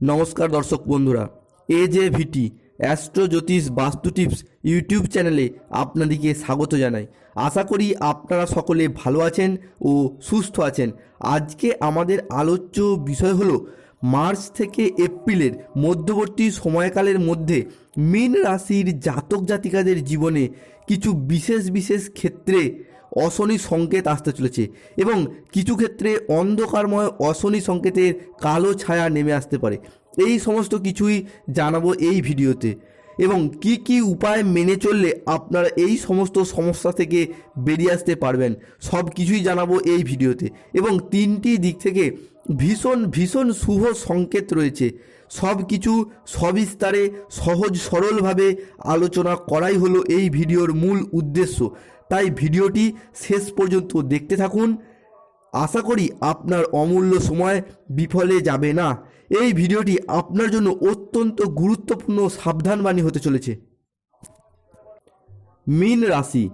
নমস্কার দর্শক বন্ধুরা এ জে ভিটি অ্যাস্ট্রো জ্যোতিষ বাস্তু টিপস ইউটিউব চ্যানেলে আপনাদেরকে স্বাগত জানাই। আশা করি আপনারা সকলে ভালো আছেন ও সুস্থ আছেন। আজকে আমাদের আলোচ্য বিষয় হলো মার্চ থেকে এপ্রিলের মধ্যবর্তী সময়কালের মধ্যে মীন রাশির জাতক জাতিকাদের জীবনে কিছু বিশেষ বিশেষ ক্ষেত্রে অশনি সংকেত আসতে চলেছে এবং কিছু ক্ষেত্রে অন্ধকারময় অশনি সংকেতের কালো ছায়া নেমে আসতে পারে। এই সমস্ত কিছুই জানাব এই ভিডিওতে। এবং কি কি উপায় মেনে চললে আপনারা এই সমস্ত সমস্যা থেকে বেরিয়ে আসতে পারবেন, সব কিছুই জানাব এই ভিডিওতে। এবং তিনটি দিক থেকে ভীষণ ভীষণ শুভ সংকেত রয়েছে। সব কিছু সবিস্তারে, সহজ সরলভাবে আলোচনা করাই হলো এই ভিডিওর মূল উদ্দেশ্য। তাই ভিডিওটি শেষ পর্যন্ত দেখতে থাকুন। আশা করি আপনার অমূল্য সময় বিফলে যাবে না। এই ভিডিওটি আপনার জন্য অত্যন্ত গুরুত্বপূর্ণ সাবধানবাণী হতে চলেছে। মীন রাশি।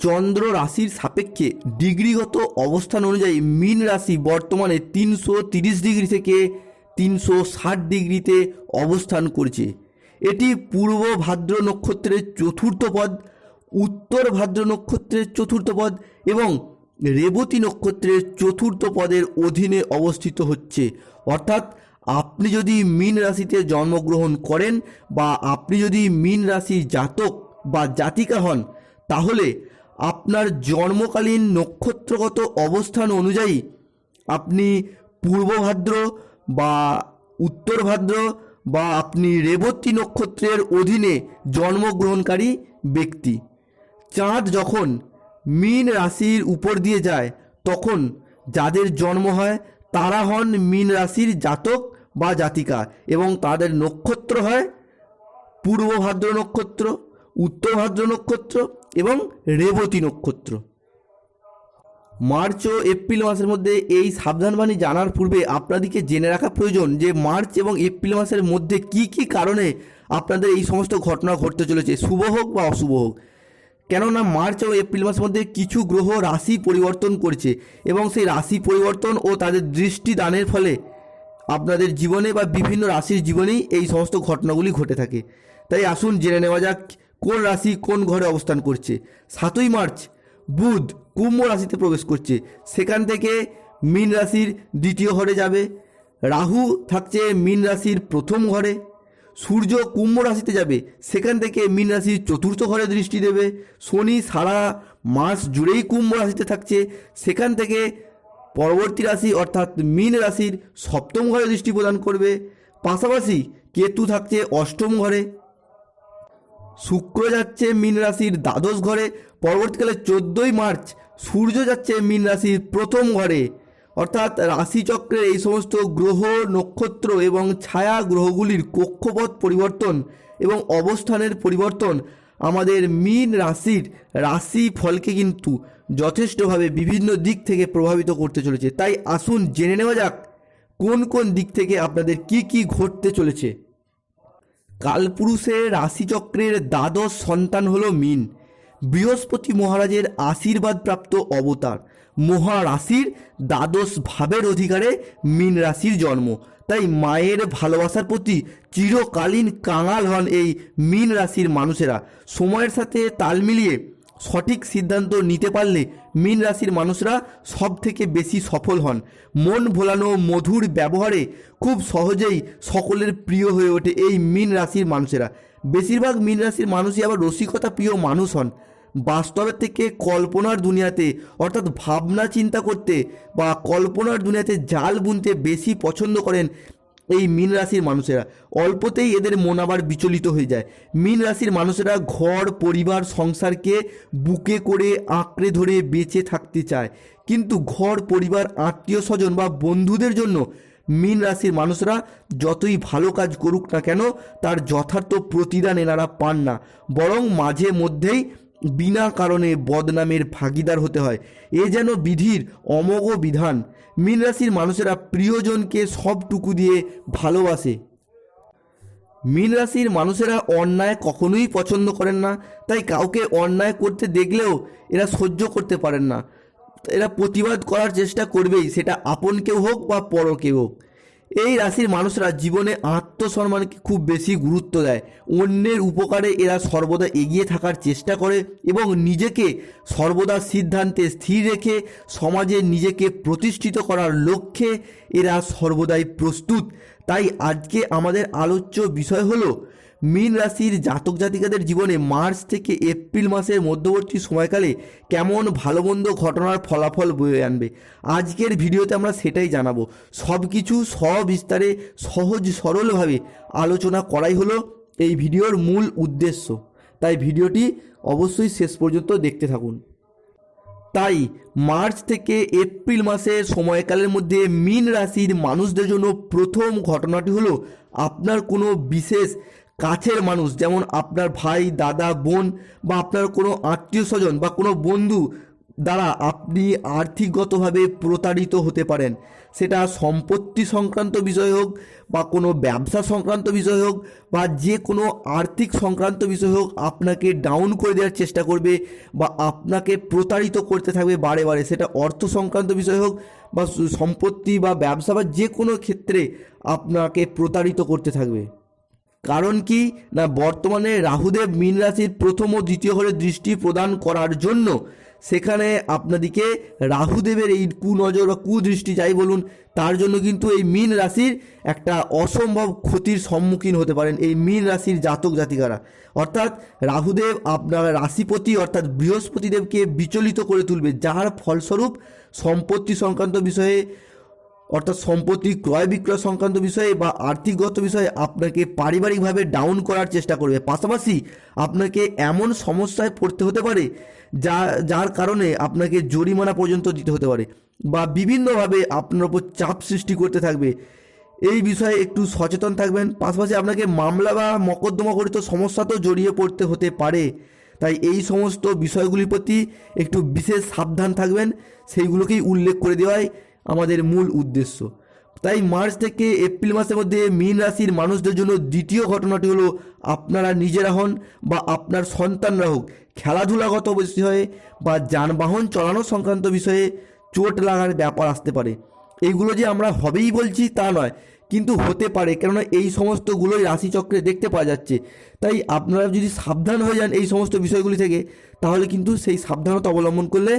চন্দ্র রাশির সাপেক্ষে ডিগ্রিগত অবস্থান অনুযায়ী মীন রাশি বর্তমানে তিনশো তিরিশ ডিগ্রি থেকে তিনশো ষাট ডিগ্রিতে অবস্থান করছে। এটি পূর্ব ভাদ্র নক্ষত্রের চতুর্থ পদ উত্তর ভাদ্র নক্ষত্রের চতুর্থ পদ এবং রেবতী নক্ষত্রের চতুর্থ পদের অধীনে অবস্থিত হচ্ছে। অর্থাৎ আপনি যদি মীন রাশিতে জন্মগ্রহণ করেন বা আপনি যদি মীন রাশি জাতক বা জাতিকা হন, তাহলে আপনার জন্মকালীন নক্ষত্রগত অবস্থান অনুযায়ী আপনি পূর্ব ভাদ্র বা উত্তর ভাদ্র বা আপনি রেবতী নক্ষত্রের অধীনে জন্মগ্রহণকারী ব্যক্তি। চাঁদ যখন মীন রাশির উপর দিয়ে যায়, তখন যাদের জন্ম হয়, তারা হন মীন রাশির জাতক বা জাতিকা এবং তাদের নক্ষত্র হয় পূর্ব ভাদ্র নক্ষত্র, উত্তর ভাদ্র নক্ষত্র এবং রেবতী নক্ষত্র। মার্চ ও এপ্রিল মাসের মধ্যে এই সাবধানবাণী জানার পূর্বে আপনাদেরকে জেনে রাখা প্রয়োজন যে মার্চ এবং এপ্রিল মাসের মধ্যে কি কি কারণে আপনাদের এই সমস্ত ঘটনা ঘটতে চলেছে, শুভ হোক বা অশুভ হোক। কেননা মার্চ ও এপ্রিল মাসের মধ্যে কিছু গ্রহ রাশি পরিবর্তন করছে এবং সেই রাশি পরিবর্তন ও তাদের দৃষ্টি দানের ফলে আপনাদের জীবনে বা বিভিন্ন রাশির জীবনেই এই সমস্ত ঘটনাগুলি ঘটে থাকে। তাই আসুন জেনে নেওয়া যাক কোন রাশি কোন ঘরে অবস্থান করছে। সাতই মার্চ, বুধ কুম্ভ রাশিতে প্রবেশ করছে। সেখান থেকে মীন রাশির দ্বিতীয় ঘরে যাবে। রাহু থাকছে মীন রাশির প্রথম ঘরে। সূর্য কুম্ভ রাশিতে যাবে। সেখান থেকে মীন রাশির চতুর্থ ঘরে দৃষ্টি দেবে। শনি সারা মাস জুড়েই কুম্ভ রাশিতে থাকছে। সেখান থেকে পরবর্তী রাশি অর্থাৎ মীন রাশির সপ্তম ঘরে দৃষ্টি প্রদান করবে। পাশাপাশি কেতু থাকছে অষ্টম ঘরে। শুক্র যাচ্ছে মীন রাশির দ্বাদশ ঘরে। পরবর্তীকালে চোদ্দোই মার্চ সূর্য যাচ্ছে মীন রাশির প্রথম ঘরে। অর্থাৎ রাশিচক্রের এই সমস্ত গ্রহ, নক্ষত্র এবং ছায়া গ্রহগুলির কক্ষপথ পরিবর্তন এবং অবস্থানের পরিবর্তন আমাদের মীন রাশির রাশি ফলকে কিন্তু যথেষ্টভাবে বিভিন্ন দিক থেকে প্রভাবিত করতে চলেছে। তাই আসুন জেনে নেওয়া যাক কোন কোন দিক থেকে আপনাদের কি কি ঘটতে চলেছে। কালপুরুষের রাশিচক্রের দ্বাদশ সন্তান হল মিন। বৃহস্পতি মহারাজের আশীর্বাদ প্রাপ্ত মহারাশির দ্বাদশ ভাবের অধিকারে মীন রাশির জন্ম। তাই মায়ের ভালোবাসার প্রতি চিরকালীন কাঙাল হন এই মীন রাশির মানুষেরা। সময়ের সাথে তাল মিলিয়ে সঠিক সিদ্ধান্ত নিতে পারলে মীন রাশির মানুষরা সব থেকে বেশি সফল হন। মন ভোলানো, মধুর ব্যবহারে খুব সহজেই সকলের প্রিয় হয়ে ওঠে এই মীন রাশির মানুষেরা। বেশিরভাগ মীন রাশির মানুষই আবার রসিকতা প্রিয় মানুষ হন। বাস্তবের থেকে কল্পনার দুনিয়াতে, অর্থাৎ ভাবনা চিন্তা করতে বা কল্পনার দুনিয়াতে জাল বুনতে বেশি পছন্দ করেন এই মীন রাশির মানুষেরা। অল্পতেই এদের মন আবার বিচলিত হয়ে যায়। মীন রাশির মানুষেরা ঘর, পরিবার, সংসারকে বুকে করে আঁকড়ে ধরে বেঁচে থাকতে চায়। কিন্তু ঘর, পরিবার আত্মীয় স্বজন বা বন্ধুদের জন্য মীন রাশির মানুষরা যতই ভালো কাজ করুক না কেন, তার যথার্থ প্রতিদান এনারা পান না। বরং মাঝে মধ্যেই বিনা কারণে বদনামের ভাগিদার হতে হয়। এ যেন বিধির অমোঘ বিধান। মীন রাশির মানুষেরা প্রিয়জনকে সবটুকু দিয়ে ভালোবাসে। মীন রাশির মানুষেরা অন্যায় কখনোই পছন্দ করেন না, তাই কাউকে অন্যায় করতে দেখলেও এরা সহ্য করতে পারেন না। এরা প্রতিবাদ করার চেষ্টা করবেই, সেটা আপন কেউ হোক বা পর কেউ হোক। এই রাশির মানুষরা জীবনে আত্মসম্মানকে খুব বেশি গুরুত্ব দেয়। অন্যের উপকারে এরা সর্বদা এগিয়ে থাকার চেষ্টা করে এবং নিজেকে সর্বদা সিদ্ধান্তে স্থির রেখে সমাজে নিজেকে প্রতিষ্ঠিত করার লক্ষ্যে এরা সর্বদাই প্রস্তুত। তাই আজকে আমাদের আলোচ্য বিষয় হলো মীন রাশির জাতক জাতিকাদের জীবনে মার্চ থেকে এপ্রিল মাসের মধ্যবর্তী সময়কালে কেমন ভালো মন্দ ঘটনার ফলাফল বয়ে আনবে? আজকের ভিডিওতে আমরা সেটাই জানাব। সব কিছু সবিস্তারে, সহজ সরলভাবে আলোচনা করাই হলো এই ভিডিওর মূল উদ্দেশ্য। তাই ভিডিওটি অবশ্যই শেষ পর্যন্ত দেখতে থাকুন। তাই মার্চ থেকে এপ্রিল মাসের সময়কালের মধ্যে মীন রাশির মানুষদের জন্য প্রথম ঘটনাটি হলো, আপনার কোনো বিশেষ কাছের মানুষ, যেমন আপনার ভাই, দাদা, বোন বা আপনার কোনো আত্মীয় স্বজন বা কোনো বন্ধু দ্বারা আপনি আর্থিকগতভাবে প্রতারিত হতে পারেন। সেটা সম্পত্তি সংক্রান্ত বিষয় হোক বা কোনো ব্যবসা সংক্রান্ত বিষয় হোক বা যে কোনো আর্থিক সংক্রান্ত বিষয় হোক, আপনাকে ডাউন করে দেওয়ার চেষ্টা করবে বা আপনাকে প্রতারিত করতে থাকবে বারে বারে। সেটা অর্থ সংক্রান্ত বিষয় হোক বা সম্পত্তি বা ব্যবসা বা যে কোনো ক্ষেত্রে আপনাকে প্রতারিত করতে থাকবে। কারণ কি? না, বর্তমানে রাহুদেব মীন রাশির প্রথম ও দ্বিতীয় ঘরে দৃষ্টি প্রদান করার জন্য সেখানে আপনাদিকে রাহুদেবের এই কুনজর বা কুদৃষ্টি যাই বলুন, তার জন্য কিন্তু এই মীন রাশির একটা অসম্ভব ক্ষতির সম্মুখীন হতে পারেন এই মীন রাশির জাতক জাতিকারা। অর্থাৎ রাহুদেব আপনার রাশিপতি অর্থাৎ বৃহস্পতিদেবকে বিচলিত করে তুলবে, যার ফলস্বরূপ সম্পত্তি সংক্রান্ত বিষয়ে অর্থাৎ সম্পত্তি ক্রয় বিক্রয় সংক্রান্ত বিষয়ে বা আর্থিকগত বিষয়ে আপনাকে পারিবারিকভাবে ডাউন করার চেষ্টা করবে। পাশাপাশি আপনাকে এমন সমস্যায় পড়তে হতে পারে যা, যার কারণে আপনাকে জরিমানা পর্যন্ত দিতে হতে পারে বা বিভিন্নভাবে আপনার ওপর চাপ সৃষ্টি করতে থাকবে। এই বিষয়ে একটু সচেতন থাকবেন। পাশাপাশি আপনাকে মামলা বা মকদ্দমা করিত তো জড়িয়ে পড়তে হতে পারে। তাই এই সমস্ত বিষয়গুলির প্রতি একটু বিশেষ সাবধান থাকবেন। সেইগুলোকেই উল্লেখ করে দেওয়াই আমাদের মূল উদ্দেশ্য। তাই মার্চ থেকে এপ্রিল মাসের মধ্যে মীন রাশির মানুষদের জন্য দ্বিতীয় ঘটনাটি হলো, আপনারা নিজেরা হন বা আপনার সন্তানরা হোক খেলাধুলাগত বিষয়ে বা যানবাহন চালানো সংক্রান্ত বিষয়ে চোট লাগার ব্যাপার আসতে পারে। এইগুলো যে আমরা হবেই বলছি তা নয়, কিন্তু হতে পারে, কেননা এই সমস্তগুলোই রাশিচক্রে দেখতে পাওয়া যাচ্ছে। তাই আপনারা যদি সাবধান হয়ে যান এই সমস্ত বিষয়গুলি থেকে, তাহলে কিন্তু সেই সাবধানতা অবলম্বন করলে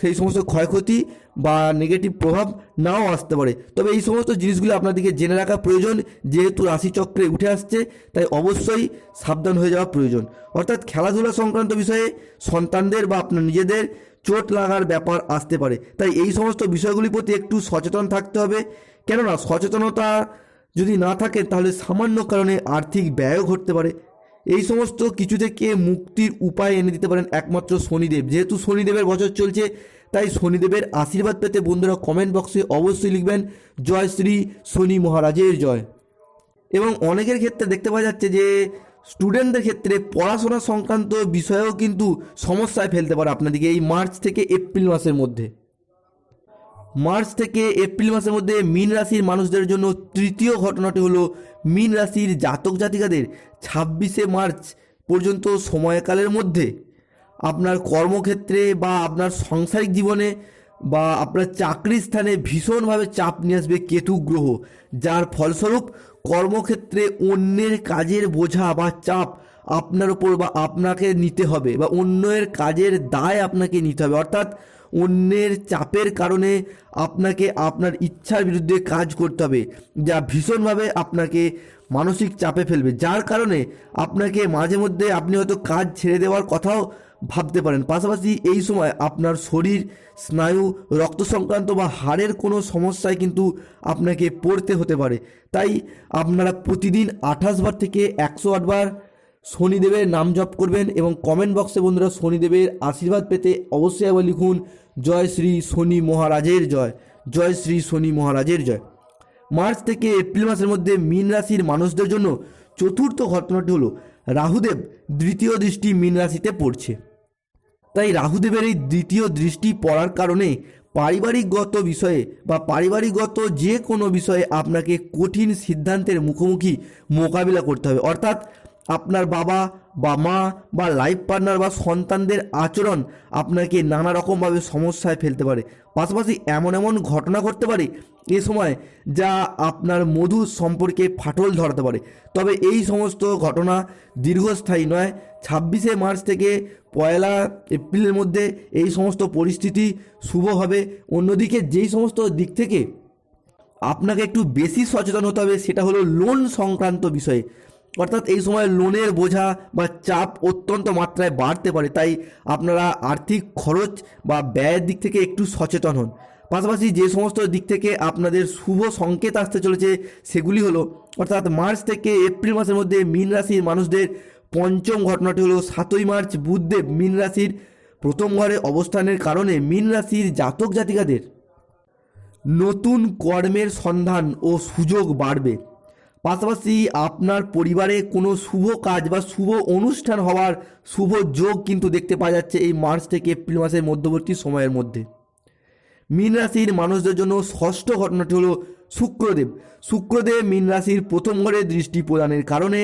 সেই সমস্ত ক্ষয়ক্ষতি বা নেগেটিভ প্রভাব নাও আসতে পারে। তবে এই সমস্ত জিনিসগুলো আপনাদেরকে জেনে রাখা প্রয়োজন, যেহেতু রাশিচক্রে উঠে আসছে, তাই অবশ্যই সাবধান হয়ে যাওয়া প্রয়োজন। অর্থাৎ খেলাধুলা সংক্রান্ত বিষয়ে সন্তানদের বা আপনার নিজেদের চোট লাগার ব্যাপার আসতে পারে। তাই এই সমস্ত বিষয়গুলির প্রতি একটু সচেতন থাকতে হবে। কেননা সচেতনতা যদি না থাকে, তাহলে সামান্য কারণে আর্থিক ব্যয়ও ঘটতে পারে। এই সমস্ত কিছু থেকে মুক্তির উপায় এনে দিতে পারেন একমাত্র শনিদেব। যেহেতু শনিদেবের বছর চলছে, তাই শনিদেবের আশীর্বাদ পেতে বন্ধুরা কমেন্ট বক্সে অবশ্যই লিখবেন, জয় শ্রী শনি মহারাজের জয়। এবং অনেকের ক্ষেত্রে দেখতে পাওয়া যাচ্ছে যে স্টুডেন্টদের ক্ষেত্রে পড়াশোনা সংক্রান্ত বিষয়েও কিন্তু সমস্যায় ফেলতে পারে আপনাদেরকে এই মার্চ থেকে এপ্রিল মাসের মধ্যে। মার্চ থেকে এপ্রিল মাসের মধ্যে মীন রাশির মানুষদের জন্য তৃতীয় ঘটনাটি হলো মীন রাশির জাতক জাতিকাদের ছাব্বিশে মার্চ পর্যন্ত সময়কালের মধ্যে আপনার কর্মক্ষেত্রে বা আপনার সাংসারিক জীবনে বা আপনার চাকরির স্থানে ভীষণভাবে চাপ নিয়ে আসবে কেতু গ্রহ, যার ফলস্বরূপ কর্মক্ষেত্রে অন্যের কাজের বোঝা বা চাপ আপনার ওপর বা আপনাকে নিতে হবে বা অন্যের কাজের দায় আপনাকে নিতে হবে। অর্থাৎ অন্যের চাপের কারণে আপনাকে আপনার ইচ্ছার বিরুদ্ধে কাজ করতে হবে। যা ভীষণভাবে আপনাকে মানসিক চাপে ফেলবে। যার কারণে আপনাকে মাঝে মধ্যে আপনি হয়তো কাজ ছেড়ে দেওয়ার কথাও ভাবতে পারেন। পাশাপাশি এই সময় আপনার শরীর, স্নায়ু, রক্ত সংক্রান্ত বা হাড়ের কোনো সমস্যায় কিন্তু আপনাকে পড়তে হতে পারে। তাই আপনারা প্রতিদিন আঠাশ বার থেকে একশো আটবার শনিদেবের নাম জপ করবেন এবং কমেন্ট বক্সে বন্ধুরা শনিদেবের আশীর্বাদ পেতে অবশ্যই একবার লিখুন জয় শ্রী শনি মহারাজের জয় জয় শ্রী শনি মহারাজের জয়। মার্চ থেকে এপ্রিল মাসের মধ্যে মীন রাশির মানুষদের জন্য চতুর্থ ঘটনাটি হলো রাহুদেব দ্বিতীয় দৃষ্টি মীন রাশিতে পড়ছে। তাই রাহুদেবের এই দ্বিতীয় দৃষ্টি পড়ার কারণে পারিবারিকগত বিষয়ে বা পারিবারিকগত যে কোনো বিষয়ে আপনাকে কঠিন সিদ্ধান্তের মুখোমুখি মোকাবিলা করতে হবে। অর্থাৎ আপনার বাবা বা মা বা লাইফ পার্টনার বা সন্তানদের আচরণ আপনাকে নানা রকমভাবে সমস্যায় ফেলতে পারে। পাশাপাশি এমন এমন ঘটনা ঘটতে পারে এ সময় যা আপনার মধুর সম্পর্কে ফাটল ধরাতে পারে। তবে এই সমস্ত ঘটনা দীর্ঘস্থায়ী নয়। ছাব্বিশে মার্চ থেকে পয়লা এপ্রিলের মধ্যে এই সমস্ত পরিস্থিতি শুভ হবে। অন্যদিকে যেই সমস্ত দিক থেকে আপনাকে একটু বেশি সচেতন হতে হবে সেটা হলো লোন সংক্রান্ত বিষয়ে। অর্থাৎ এই সময় লোনের বোঝা বা চাপ অত্যন্ত মাত্রায় বাড়তে পারে, তাই আপনারা আর্থিক খরচ বা ব্যয়ের দিক থেকে একটু সচেতন হন। পাশাপাশি যে সমস্ত দিক থেকে আপনাদের শুভ সংকেত আসতে চলেছে, সেগুলি হলো, অর্থাৎ মার্চ থেকে এপ্রিল মাসের মধ্যে মীন রাশির মানুষদের পঞ্চম ঘটনাটি হলো সাতই মার্চ, বুধদেব মীন রাশির প্রথম ঘরে অবস্থানের কারণে মীন রাশির জাতক জাতিকাদের নতুন কর্মের সন্ধান ও সুযোগ বাড়বে। পাশাপাশি আপনার পরিবারে কোনো শুভ কাজ বা শুভ অনুষ্ঠান হওয়ার শুভ যোগ কিন্তু দেখতে পাওয়া যাচ্ছে এই মার্চ থেকে এপ্রিল মাসের মধ্যবর্তী সময়ের মধ্যে। মীন রাশির মানুষদের জন্য ষষ্ঠ ঘটনাটি হলো শুক্রদেব। শুক্রদেব মীন রাশির প্রথম ঘরে দৃষ্টি প্রদানের কারণে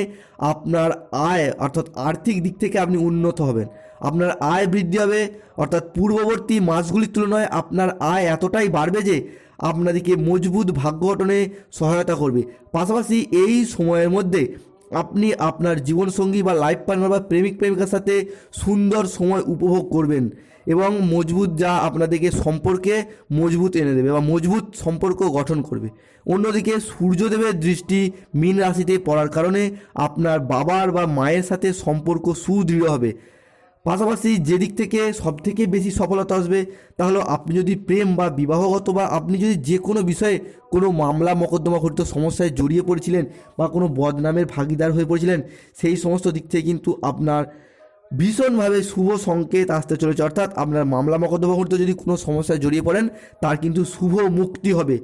আপনার আয় অর্থাৎ আর্থিক দিক থেকে আপনি উন্নত হবেন। আপনার আয় বৃদ্ধি হবে, অর্থাৎ পূর্ববর্তী মাসগুলির তুলনায় আপনার আয় এতটাই বাড়বে যে আপনাদেরকে মজবুত ভাগ্য গঠনে সহায়তা করবে। পাশাপাশি এই সময়ের মধ্যে আপনি আপনার জীবনসঙ্গী বা লাইফ পার্টনার বা প্রেমিক প্রেমিকার সাথে সুন্দর সময় উপভোগ করবেন এবং মজবুত যা আপনাদেরকে সম্পর্কে মজবুত এনে দেবে বা মজবুত সম্পর্ক গঠন করবে। অন্যদিকে সূর্যদেবের দৃষ্টি মীন রাশিতে পড়ার কারণে আপনার বাবার বা মায়ের সাথে সম্পর্ক সুদৃঢ় হবে। পাশাপাশি যেদিক থেকে সব থেকে বেশি সফলতা আসবে তাহলে আপনি যদি প্রেম বা বিবাহগত বা আপনি যদি যে কোনো বিষয়ে কোনো মামলা, মকদ্দমা ঘটিত সমস্যায় জড়িয়ে পড়েছিলেন বা কোনো বদনামের ভাগিদার হয়ে পড়েছিলেন, সেই সমস্ত দিক থেকে কিন্তু আপনার ভীষণভাবে শুভ সংকেত আসতে চলেছে। অর্থাৎ আপনার মামলা, মকদ্দমা ঘটিত যদি কোনো সমস্যায় জড়িয়ে পড়েন, তার কিন্তু শুভ মুক্তি হবে।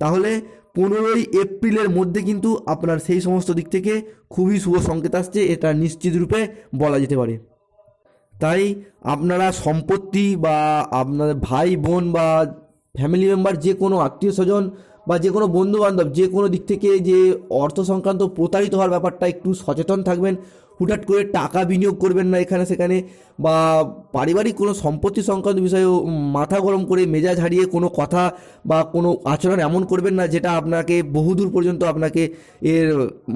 তাহলে পনেরোই এপ্রিলের মধ্যে কিন্তু আপনার সেই সমস্ত দিক থেকে খুবই শুভ সংকেত আসছে, এটা নিশ্চিত রূপে বলা যেতে পারে। তাই আপনারা সম্পত্তি বা আপনাদের ভাই, বোন বা ফ্যামিলি মেম্বার যে কোনো আত্মীয় স্বজন বা যে কোনো বন্ধু বান্ধব যে কোনো দিক থেকে যে অর্থ সংক্রান্ত প্রতারিত হওয়ার ব্যাপারটা একটু সচেতন থাকবেন। হুটহাট করে টাকা বিনিয়োগ করবেন না এখানে, সেখানে, বা পারিবারিক কোনো সম্পত্তি সংক্রান্ত বিষয়েও মাথা গরম করে মেজাজ হারিয়ে কোনো কথা বা কোনো আচরণ এমন করবেন না যেটা আপনাকে বহুদূর পর্যন্ত আপনাকে এর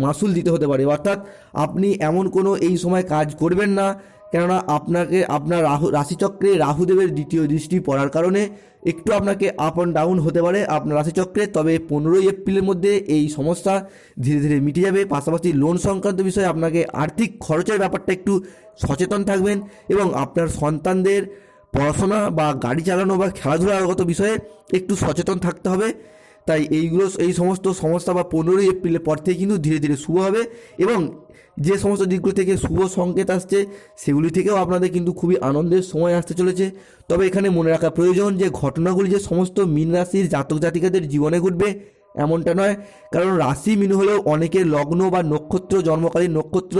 মাসুল দিতে হতে পারে। অর্থাৎ আপনি এমন কোনো এই সময় কাজ করবেন না, কেননা আপনাকে, আপনার রাহু, রাশিচক্রে রাহুদেবের দ্বিতীয় দৃষ্টি পড়ার কারণে একটু আপনাকে আপ অ্যান্ড ডাউন হতে পারে আপনার রাশিচক্রে, তবে পনেরোই এপ্রিলের মধ্যে এই সমস্যা ধীরে ধীরে মিটে যাবে। পাশাপাশি লোন সংক্রান্ত বিষয়ে আপনাকে আর্থিক খরচের ব্যাপারটা একটু সচেতন থাকবেন এবং আপনার সন্তানদের পড়াশোনা বা গাড়ি চালানো বা খেলাধুলাগত বিষয়ে একটু সচেতন থাকতে হবে। তাই এইগুলো, এই সমস্ত সমস্যা বা পনেরোই এপ্রিলের পর থেকে কিন্তু ধীরে ধীরে শুভ হবে এবং যে সমস্ত দিকগুলো থেকে শুভ সংকেত আসছে সেগুলি থেকেও আপনাদের কিন্তু খুবই আনন্দের সময় আসতে চলেছে। তবে এখানে মনে রাখা প্রয়োজন যে ঘটনাগুলি যে সমস্ত মীন রাশির জাতক জাতিকাদের জীবনে ঘটবে এমনটা নয়। কারণ রাশি মিন হলেও অনেকের লগ্ন বা নক্ষত্র জন্মকালীন নক্ষত্র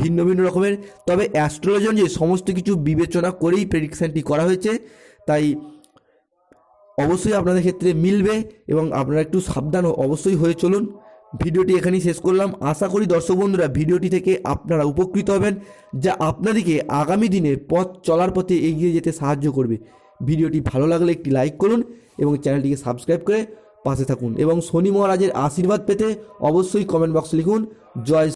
ভিন্ন ভিন্ন রকমের। তবে অ্যাস্ট্রোলজি যে সমস্ত কিছু বিবেচনা করেই প্রেডিকশানটি করা হয়েছে, তাই অবশ্যই আপনাদের ক্ষেত্রে মিলবে এবং আপনারা একটু সাবধান অবশ্যই হয়ে চলুন। ভিডিওটি এখানেই শেষ করলাম। আশা করি দর্শক বন্ধুরা, ভিডিওটি থেকে আপনারা উপকৃত হবেন, যা আপনাদেরকে আগামী দিনে পথ চলার পথে এগিয়ে যেতে সাহায্য করবে। ভিডিওটি ভালো লাগলে একটি লাইক করুন এবং চ্যানেলটিকে সাবস্ক্রাইব করে পাশে থাকুন এবং শনি মহারাজের আশীর্বাদ পেতে অবশ্যই কমেন্ট বক্সে লিখুন জয়